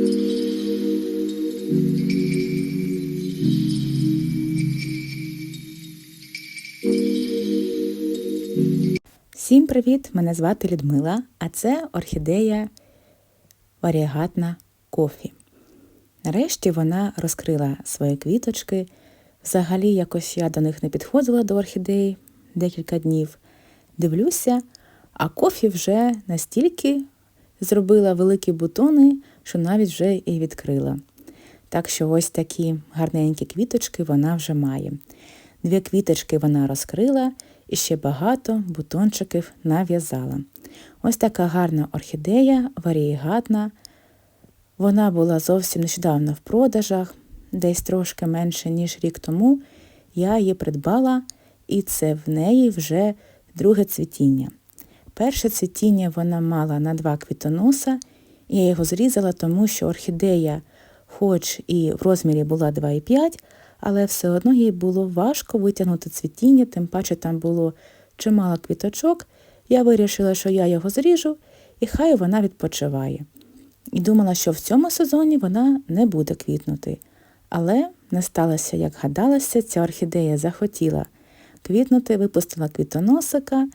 Всім привіт! Мене звати Людмила, а це орхідея варіагатна кофі. Нарешті вона розкрила свої квіточки. Взагалі, якось я до них не підходила до орхідеї декілька днів. Дивлюся, а кофі вже настільки зробила великі бутони, що навіть вже і відкрила. Так що ось такі гарненькі квіточки вона вже має. Дві квіточки вона розкрила і ще багато бутончиків нав'язала. Ось така гарна орхідея, варієгатна. Вона була зовсім нещодавно в продажах, десь трошки менше, ніж рік тому. Я її придбала, і це в неї вже друге цвітіння. Перше цвітіння вона мала на два квітоноса, я його зрізала, тому що орхідея, хоч і в розмірі була 2,5, але все одно їй було важко витягнути цвітіння, тим паче там було чимало квіточок. Я вирішила, що я його зріжу, і хай вона відпочиває. І думала, що в цьому сезоні вона не буде квітнути. Але не сталося, як гадалося, ця орхідея захотіла квітнути, випустила квітоносика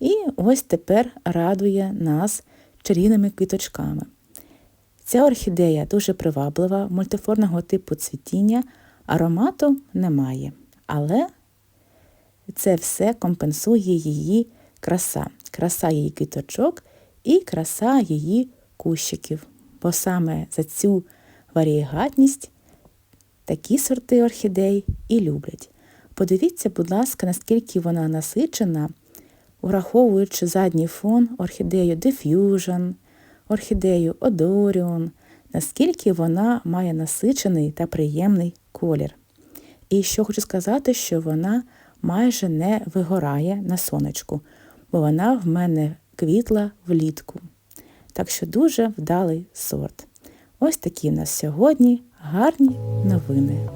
і ось тепер радує нас чарівними квіточками. Ця орхідея дуже приваблива, мультиформного типу цвітіння, аромату немає, але це все компенсує її краса, краса її квіточок і краса її кущиків. Бо саме за цю варієгатність такі сорти орхідей і люблять. Подивіться, будь ласка, наскільки вона насичена, враховуючи задній фон орхідею Diffusion, орхідею Odorion, наскільки вона має насичений та приємний колір. І що хочу сказати, що вона майже не вигорає на сонечку, бо вона в мене квітла влітку. Так що дуже вдалий сорт. Ось такі в нас сьогодні гарні новини.